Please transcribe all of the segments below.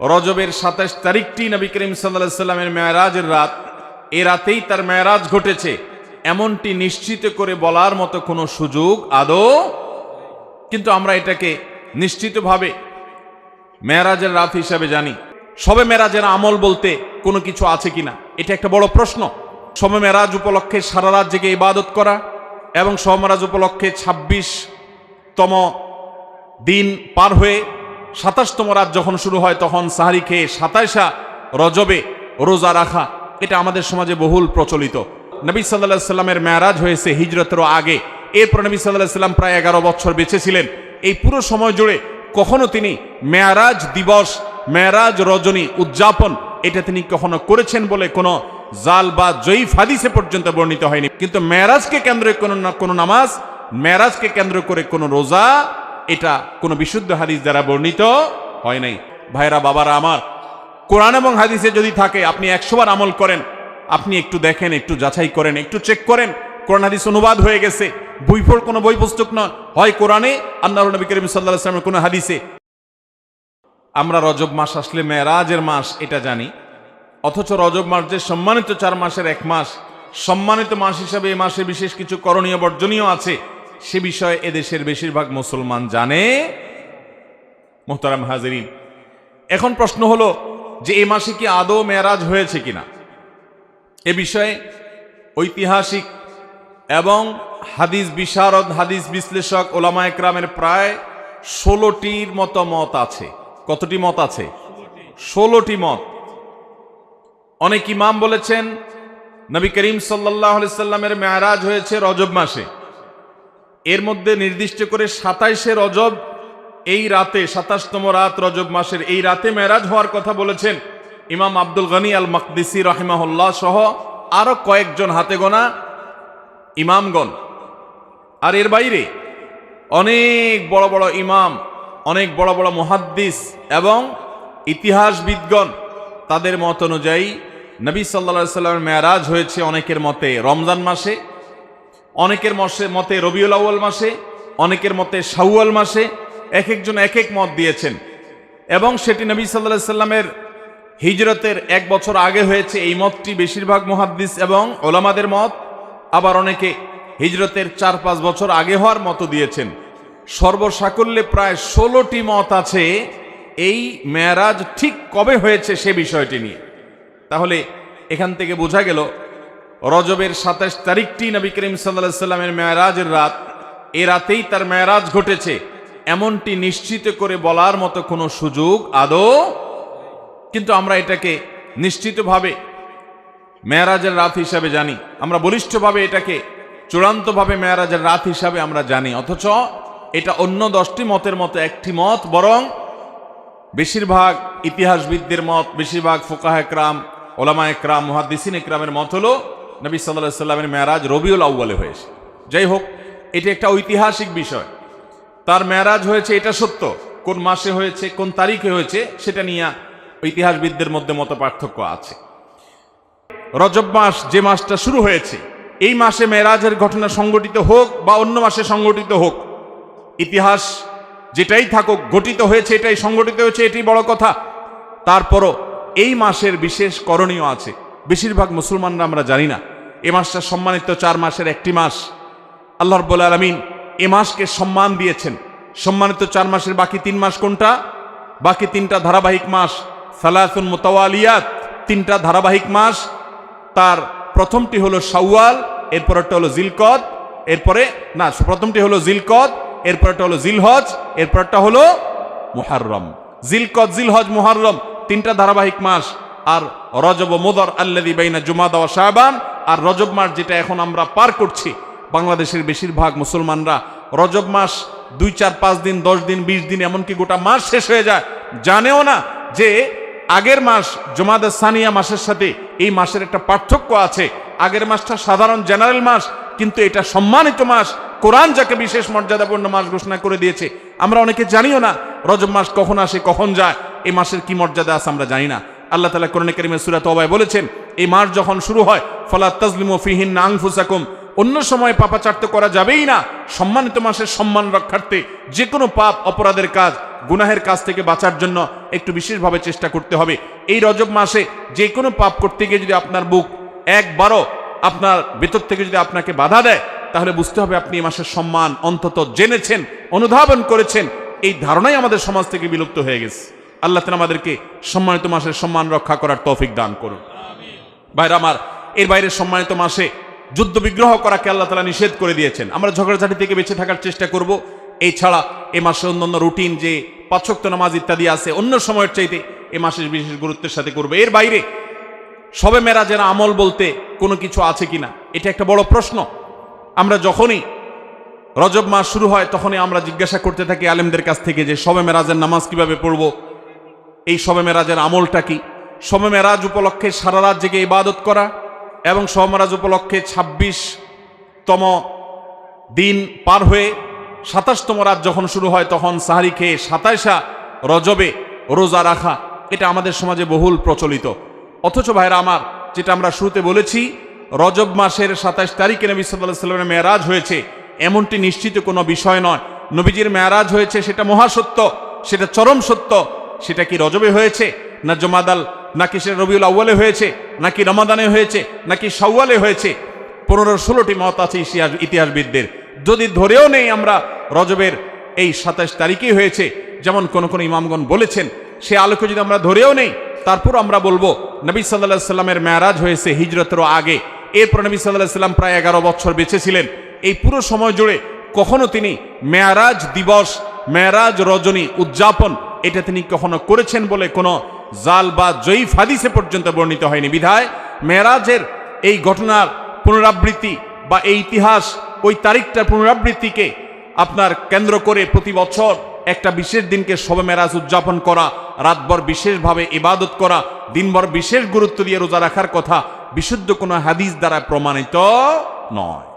রজবের সাতাশ তারিখটি নবী করিম সাল্লাহ সাল্লামের মেয়ারাজের রাত। এ রাতেই তার মেয়ারাজ ঘটেছে। এমনটি নিশ্চিত করে বলার মতো কোনো সুযোগ আদৌ কিন্তু আমরা এটাকে নিশ্চিতভাবে মেয়ারাজের রাত হিসাবে জানি। সবে মেরাজের আমল বলতে কোনো কিছু আছে কিনা? এটা একটা বড় প্রশ্ন। সবে মেরাজ উপলক্ষে সারা রাত জেগে ইবাদত করা এবং সবে মেরাজ উপলক্ষে ছাব্বিশ তম দিন পার হয়ে সাতাশতম রাত যখন শুরু হয়, তখন সাহারি খেয়ে সাতাইশা রজবে রোজা রাখা। এটা আমাদের সমাজে বহুল প্রচলিত। নবী সাল্লাহ সাল্লামের মেয়ারাজ হয়েছে হিজরতেরও আগে। এরপর নবী সাল্লাহ সাল্লাম প্রায় এগারো বছর বেঁচে ছিলেন। এই পুরো সময় জুড়ে কখনো তিনি মেয়ারাজ দিবস, মেয়ারাজ রজনী উদযাপন, এটা তিনি কখনো করেছেন বলে কোনো জাল বা জয়ীফ হাদিসে পর্যন্ত বর্ণিত হয়নি। কিন্তু মেয়ারাজকে কেন্দ্র কোনো না- কোনো নামাজ, মেয়ারাজকে কেন্দ্র করে কোনো রোজা এটা কোনো বিশুদ্ধ হাদিস দ্বারা বর্ণিত হয় নাই। ভাইরা বাবারা আমার, কোরআন এবং হাদিসে যদি থাকে, আপনি একশোবার আমল করেন, আপনি একটু দেখেন, একটু যাচাই করেন, একটু চেক করেন, কোরআন হাদিস অনুবাদ হয়ে গেছে বই পড় কোনো বই পুস্তক নয়। হয় কোরআনে আল্লাহ নবী করিম সাল্লাহ আসলামের কোনো হাদিসে। আমরা রজব মাস আসলে মেয়েরাজের মাস, এটা জানি। অথচ রজব মাস যে সম্মানিত চার মাসের এক মাস, সম্মানিত মাস হিসাবে এ মাসে বিশেষ কিছু করণীয় বর্জনীয় আছে। সে বিষয়ে এদেশের বেশিরভাগ মুসলমান জানে। মোহতারাম হাজরিন, এখন প্রশ্ন হলো যে এ মাসে কি আদৌ মেয়ারাজ হয়েছে কিনা? এ বিষয়ে ঐতিহাসিক এবং হাদিস বিশারদ, হাদিস বিশ্লেষক, ওলামা একরামের প্রায় ষোলোটির মতো মত আছে। কতটি মত আছে? ষোলোটি মত। অনেক ইমাম বলেছেন, নবী করিম সাল্লাহ সাল্লামের মেয়ারাজ হয়েছে রজব মাসে। এর মধ্যে নির্দিষ্ট করে সাতাইশে রজব এই রাতে, সাতাশতম রাত রজব মাসের এই রাতে মেরাজ হওয়ার কথা বলেছেন ইমাম আব্দুল গনি আল মকদিসি রহিমাহুল্লাহ সহ আরও কয়েকজন হাতে গোনা ইমামগণ। আর এর বাইরে অনেক বড় বড় ইমাম, অনেক বড় বড় মুহাদ্দিস এবং ইতিহাসবিদগণ তাদের মত অনুযায়ী নবী সাল্লা সাল্লামের মেয়ারাজ হয়েছে অনেকের মতে রমজান মাসে। অনেকের মসে মতে রবিউল আউ্য়াল মাসে, অনেকের মতে শাওয়াল মাসে এক একজন এক এক মত দিয়েছেন। এবং সেটি নবী সাল্লাহ সাল্লামের হিজরতের এক বছর আগে হয়েছে। এই মতটি বেশিরভাগ মহাদ্দিস এবং ওলামাদের মত। আবার অনেকে হিজরতের চার পাঁচ বছর আগে হওয়ার মতো দিয়েছেন। সর্বসাকল্যে প্রায় ষোলোটি মত আছে। এই মেয়ারাজ ঠিক কবে হয়েছে সে বিষয়টি নিয়ে। তাহলে এখান থেকে বোঝা গেল রজবের সাতাশ তারিখটি নবী করিম সাল্লাহ সাল্লামের মেয়ারাজের রাত। এ রাতেই তার মেয়ারাজ ঘটেছে। এমনটি নিশ্চিত করে বলার মতো কোনো সুযোগ আদৌ কিন্তু আমরা এটাকে নিশ্চিতভাবে মেয়ারাজের রাত হিসাবে জানি। আমরা বলিষ্ঠভাবে এটাকে, চূড়ান্তভাবে মেয়ারাজের রাত হিসাবে আমরা জানি। অথচ এটা অন্য দশটি মতের মতো একটি মত, বরং বেশিরভাগ ইতিহাসবিদদের মত, বেশিরভাগ ফোকাহ একরাম ওলামা একরাম মুহাদ্দিসিন একরামের মত হলো নবী সাল্লাহ সাল্লামের মেয়ারাজ রবিউল আউ্বালে হয়েছে। যাই হোক, এটি একটা ঐতিহাসিক বিষয়। তার মেয়ারাজ হয়েছে, এটা সত্য। কোন মাসে হয়েছে, কোন তারিখে হয়েছে, সেটা নিয়ে ইতিহাসবিদদের মধ্যে মত পার্থক্য আছে। রজব মাস যে মাসটা শুরু হয়েছে, এই মাসে মেরাজের ঘটনা সংগঠিত হোক বা অন্য মাসে সংগঠিত হোক, ইতিহাস যেটাই থাকুক, গঠিত হয়েছে, এটাই সংগঠিত হয়েছে এটাই বড় কথা। তারপরও এই মাসের বিশেষ করণীয় আছে। বেশিরভাগ মুসলমানরা আমরা জানি না। এ মাসটা সম্মানিত চার মাসের একটি মাস। আল্লাহ রব্বুল আলমিন এ মাসকে সম্মান দিয়েছেন। সম্মানিত চার মাসের বাকি তিন মাস কোনটা? বাকি তিনটা ধারাবাহিক মাস সালাসুন মোতাওয়ালিয়াত, তিনটা ধারাবাহিক মাস। তার প্রথমটি হলো শাওয়াল এরপরটা হলো জিলকদ, এরপরে, না, প্রথমটি হলো জিলকদ এরপরটা হলো জিলহজ এরপরটা হলো মুহাররম। জিলকদ, জিলহজ, মুহাররম, তিনটা ধারাবাহিক মাস। আর রজব মোদর আল্লাদি বাইনা জুমাদা ও শাহবান আর রজব মাস যেটা এখন আমরা পার করছি, বাংলাদেশের বেশিরভাগ মুসলমানরা, রজব মাস দুই, চার, পাঁচ দিন, দশ দিন, বিশ দিন, এমনকি গোটা মাস শেষ হয়ে যায়। জানেও না যে আগের মাস জমাদা সানিয়া মাসের সাথে এই মাসের একটা পার্থক্য আছে। আগের মাসটা সাধারণ জেনারেল মাস, কিন্তু এটা সম্মানিত মাস। কোরআন যাকে বিশেষ মর্যাদাপূর্ণ মাস ঘোষণা করে দিয়েছে, আমরা অনেকে জানিও না রজব মাস কখন আসে, কখন যায়, এই মাসের কি মর্যাদা আছে আমরা জানি না। আল্লাহ তালা কোরআন করিমের সুরাত অবায় বলেছেন, এই মাস যখন শুরু হয়, ফলা তাজলিম ফিহিন আংফুসাকুম অন্য সময় পাপাচার্য করা যাবেই না। সম্মানিত মাসের সম্মান রক্ষার্থে যে কোনো পাপ, অপরাধের কাজ, গুনাহের কাজ থেকে বাঁচার জন্য একটু বিশেষভাবে চেষ্টা করতে হবে। এই রজব মাসে যে কোনো পাপ করতে গিয়ে যদি আপনার বুক একবারও আপনার ভেতর থেকে যদি আপনাকে বাধা দেয়, তাহলে বুঝতে হবে আপনি এই মাসের সম্মান অন্তত জেনেছেন, অনুধাবন করেছেন। এই ধারণাই আমাদের সমাজ থেকে বিলুপ্ত হয়ে গেছে। আল্লাহ তালা আমাদেরকে সম্মানিত মাসের সম্মান রক্ষা করার তৌফিক দান করুন। ভাইরা আমার, এর বাইরে সম্মানিত মাসে যুদ্ধ বিগ্রহ করাকে আল্লাহ তালা নিষেধ করে দিয়েছেন। আমরা ঝগড়াঝাটি থেকে বেঁচে থাকার চেষ্টা করব। এই ছাড়া এ মাসে অন্যান্য রুটিন যে পাঁচক্ত নামাজ ইত্যাদি আছে, অন্য সময়ের চাইতে এ মাসের বিশেষ গুরুত্বের সাথে করবে। এর বাইরে সবে মেরাজের আমল বলতে কোনো কিছু আছে কিনা, এটা একটা বড় প্রশ্ন। আমরা যখনই রজব মাস শুরু হয়, তখনই আমরা জিজ্ঞাসা করতে থাকি আলেমদের কাছ থেকে যে সবে মেরাজের নামাজ কীভাবে পড়ব এই সবে মেরাজের আমলটা কি? সবে মেরাজ উপলক্ষে সারা রাত জেগে ইবাদত করা এবং মেরাজ উপলক্ষে ছাব্বিশতম দিন পার হয়ে সাতাশতম রাত যখন শুরু হয়, তখন সাহারি খেয়ে সাতাইশা রজবে রোজা রাখা, এটা আমাদের সমাজে বহুল প্রচলিত। অথচ ভাইরা আমার, যেটা আমরা শুরুতে বলেছি, রজব মাসের সাতাশ তারিখে নবী সাল্লাহ সাল্লামের মেয়ারাজ হয়েছে, এমনটি নিশ্চিত কোনো বিষয় নয়। নবীজির মেয়ারাজ হয়েছে, সেটা মহাসত্য, সেটা চরম সত্য সেটা কি রজবে হয়েছে? না জমাদাল নাকি সেটা রবিউল আউ্বালে হয়েছে? নাকি রমাদানে হয়েছে? নাকি সাউয়ালে হয়েছে? পনেরো ষোলোটি মত আছে ইতিহাস ইতিহাসবিদদের। যদি ধরেও নেই আমরা, রজবের এই সাতাশ তারিখেই হয়েছে, যেমন কোন কোন ইমামগণ বলেছেন, সে আলোকে যদি আমরা ধরেও নেই, তারপর আমরা বলব, নবী সাল্লাহ সাল্লামের মেয়ারাজ হয়েছে হিজরতেরও আগে। এরপর নবী সাল্লাহ সাল্লাম প্রায় এগারো বছর বেঁচে ছিলেন। এই পুরো সময় জুড়ে কখনো তিনি মেয়ারাজ দিবস, মেয়ারাজ রজনী উদযাপন এটা তিনি কখনো করেছেন বলে কোনো জাল বা জয়ীফ হাদিসে পর্যন্ত বর্ণিত হয়নি বিধায় মেয়ারাজের এই ঘটনার পুনরাবৃত্তি বা এই ইতিহাস ওই তারিখটার পুনরাবৃত্তিকে আপনার কেন্দ্র করে প্রতি বছর একটা বিশেষ দিনকে শবে মেরাজ উদযাপন করা, রাতভর বিশেষভাবে ইবাদত করা, দিনভর বিশেষ গুরুত্ব দিয়ে রোজা রাখার কথা বিশুদ্ধ কোনো হাদিস দ্বারা প্রমাণিত নয়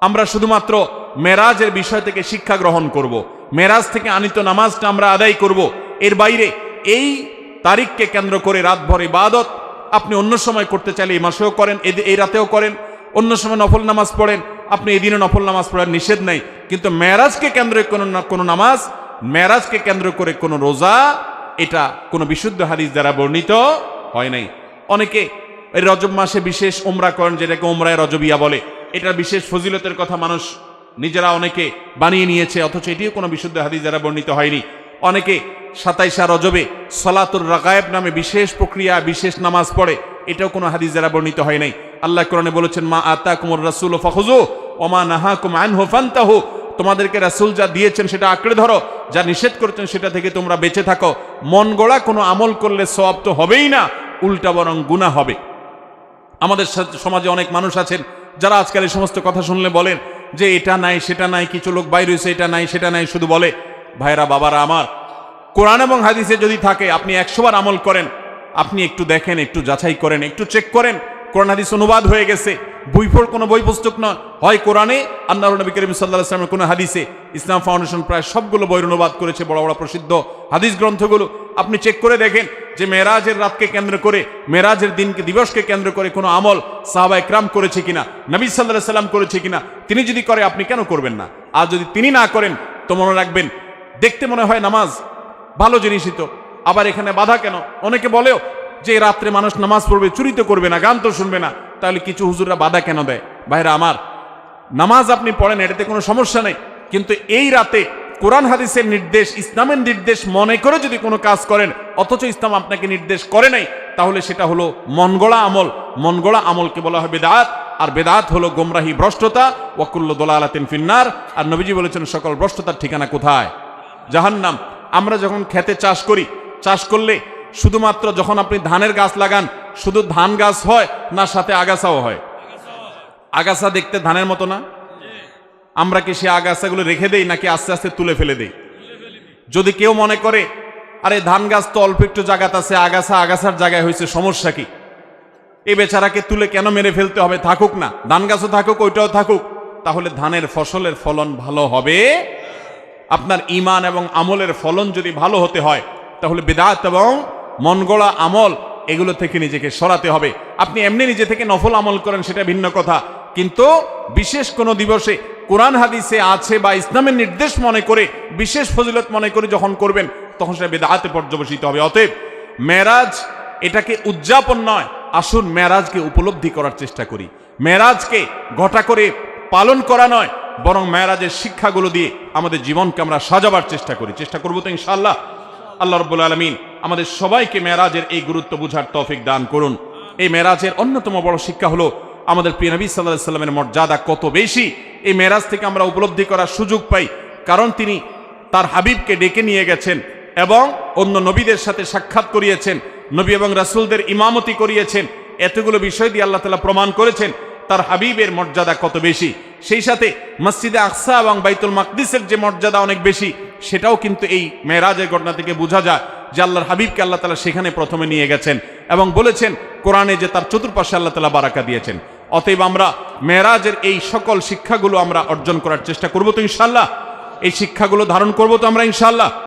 আমরা শুধুমাত্র মেরাজের বিষয় থেকে শিক্ষা গ্রহণ করব। মেরাজ থেকে আনিত নামাজটা আমরা আদায় করব। এর বাইরে এই তারিখকে কেন্দ্র করে রাতভর ইবাদত। আপনি অন্য সময় করতে চাইলে এই মাসেও করেন এই রাতেও করেন, অন্য সময় নফল নামাজ পড়েন। আপনি এদিনে নফল নামাজ পড়ার নিষেধ নাই। কিন্তু মেরাজকে কেন্দ্র কোনো কোনো নামাজ, মেরাজকে কেন্দ্র করে কোনো রোজা, এটা কোনো বিশুদ্ধ হাদিস দ্বারা বর্ণিত হয় নাই। অনেকে এই রজব মাসে বিশেষ ওমরা করেন, যেটাকে ওমরায় রজবিয়া বলে। এটা বিশেষ ফজিলতের কথা মানুষ নিজেরা অনেকে বানিয়ে নিয়েছে, অথচ এটিও কোনো বিশুদ্ধ হাদিস দ্বারা বর্ণিত হয়নি। অনেকে সাতাইশা রজবে সলাতুর রাগায়েব নামে বিশেষ প্রক্রিয়া, বিশেষ নামাজ পড়ে, এটাও কোনো হাদিস দ্বারা বর্ণিত হয় নাই। আল্লাহ কোরআনে বলেছেন, মা আতা কুমর রাসুল ফাহুজু ওমা নাহা কুম আনহু ফান্তাহু। তোমাদেরকে রাসুল যা দিয়েছেন সেটা আঁকড়ে ধরো, যা নিষেধ করেছেন সেটা থেকে তোমরা বেঁচে থাকো। মন গড়া কোনো আমল করলে সব তো হবেই না, উল্টা বরং গুণা হবে। আমাদের সমাজে অনেক মানুষ আছেন, যারা আজকাল এই সমস্ত কথা শুনলে বলেন যে এটা নাই, সেটা নাই, কিছু লোক বাইরে হয়েছে, এটা নাই, সেটা নাই, শুধু বলে ভাইরা বাবারা আমার, কোরআন এবং হাদিসে যদি থাকে, আপনি একশোবার আমল করেন, আপনি একটু দেখেন, একটু যাচাই করেন, একটু চেক করেন, কোরআন, হাদিস অনুবাদ হয়ে গেছে বই পড় কোনো বই পুস্তক নয়, হয় কোরআনে আল্লাহ নবী করিম সাল্লাহ ইসলামের কোনো হাদিসে, ইসলাম ফাউন্ডেশন প্রায় সবগুলো বইয়ের অনুবাদ করেছে, বড় বড়, প্রসিদ্ধ হাদিস গ্রন্থগুলো, আপনি চেক করে দেখেন যে মেরাজের রাতকে কেন্দ্র করে, মেরাজের দিনকে, দিবসকে কেন্দ্র করে কোনো আমল সাহাবা একরাম করেছে কিনা, নবী সাল্লাহ সাল্লাম করেছে কিনা, তিনি যদি করে, আপনি কেন করবেন না? আর যদি তিনি না করেন, তো মনে রাখবেন, দেখতে মনে হয় নামাজ ভালো জিনিসই তো। আবার এখানে বাধা কেন? অনেকে বলেও যে রাত্রে মানুষ নামাজ পড়বে, চুরি তো করবে না, গান তো শুনবে না, তাহলে কিছু হুজুররা বাধা কেন দেয়? ভাইরা আমার, নামাজ আপনি পড়েন, এটাতে কোনো সমস্যা নেই, কিন্তু এই রাতে কোরআন হাদিসের নির্দেশ, ইসলামের নির্দেশ মনে করে যদি কোনো কাজ করেন, অথচ ইসলাম আপনাকে নির্দেশ করে নাই, তাহলে সেটা হলো মনগড়া আমল। মনগড়া আমলকে বলা হয় বেদাত, আর বেদাত হলো গোমরাহি ভ্রষ্টতা, ওয়াকুল্ল দোলালাতিন ফিন্নার, আর নবীজি বলেছেন, সকল ভ্রষ্টতার ঠিকানা কোথায়? জাহান্নাম। আমরা যখন খেতে চাষ করি, চাষ করলে শুধুমাত্র যখন আপনি ধানের গাছ লাগান, শুধু ধান গাছ হয়, না সাথে আগাছাও হয়। আগাছা দেখতে ধানের মতো না? আমরা কি সে আগাছাগুলো রেখে দেই নাকি আস্তে আস্তে তুলে ফেলে দেই? যদি কেউ মনে করে, আরে, ধান গাছ তো অল্প একটু জায়গাত আছে, আগাছা, আগাছার জায়গায় হয়েছে, সমস্যা কি? এই বেচারাকে তুলে কেন মেরে ফেলতে হবে? থাকুক না। ধান গাছও থাকুক, ওইটাও থাকুক। তাহলে ধানের ফসলের ফলন ভালো হবে? আপনার ইমান এবং আমলের ফলন যদি ভালো হতে হয়, তাহলে বেদাত এবং মনগড়া আমল এগুলো থেকে নিজেকে সরাতে হবে। আপনি এমনি নিজে থেকে নফল আমল করেন, সেটা ভিন্ন কথা। কিন্তু বিশেষ কোনো দিবসে কোরআন হাদিসে আছে বা ইসলামের নির্দেশ মনে করে, বিশেষ ফজিলত মনে করে যখন করবেন, তখন সেটা বেদাতে পর্যবসিত হবে। অতএব মেরাজ এটাকে উদযাপন নয়, আসুন মেরাজকে উপলব্ধি করার চেষ্টা করি। মেরাজকে ঘটা করে পালন করা নয়, বরং মেরাজের শিক্ষাগুলো দিয়ে আমাদের জীবনকে আমরা সাজাবার চেষ্টা করি। চেষ্টা করব তো ইনশাআল্লাহ। আল্লাহ রব্বুল আলমিন আমাদের সবাইকে মেরাজের এই গুরুত্ব বুঝার তফিক দান করুন। এই মেরাজের অন্যতম বড় শিক্ষা হলো, আমাদের প্রিয় নবী সাল্লাহ সাল্লামের মর্যাদা কত বেশি এই মেরাজ থেকে আমরা উপলব্ধি করার সুযোগ পাই, কারণ তিনি তার হাবিবকে ডেকে নিয়ে গেছেন এবং অন্য নবীদের সাথে সাক্ষাৎ করিয়েছেন, নবী এবং রাসূলদের ইমামতি করিয়েছেন। এতগুলো বিষয় দিয়ে আল্লাহ তালা প্রমাণ করেছেন তার হাবিবের মর্যাদা কত বেশি। সেই সাথে মসজিদে আকসা এবং বাইতুল মাকদিসের যে মর্যাদা অনেক বেশি, সেটাও কিন্তু এই মেরাজের ঘটনা থেকে বোঝা যায় যে আল্লাহর হাবিবকে আল্লাহ তালা সেখানে প্রথমে নিয়ে গেছেন এবং বলেছেন, কোরআনে যে তার চতুর্পাশে আল্লাহ তালা বারাকা দিয়েছেন। অতএব আমরা মেরাজের এই সকল শিক্ষাগুলো আমরা অর্জন করার চেষ্টা করব তো ইনশাল্লাহ। এই শিক্ষাগুলো ধারণ করব তো আমরা ইনশাল্লাহ।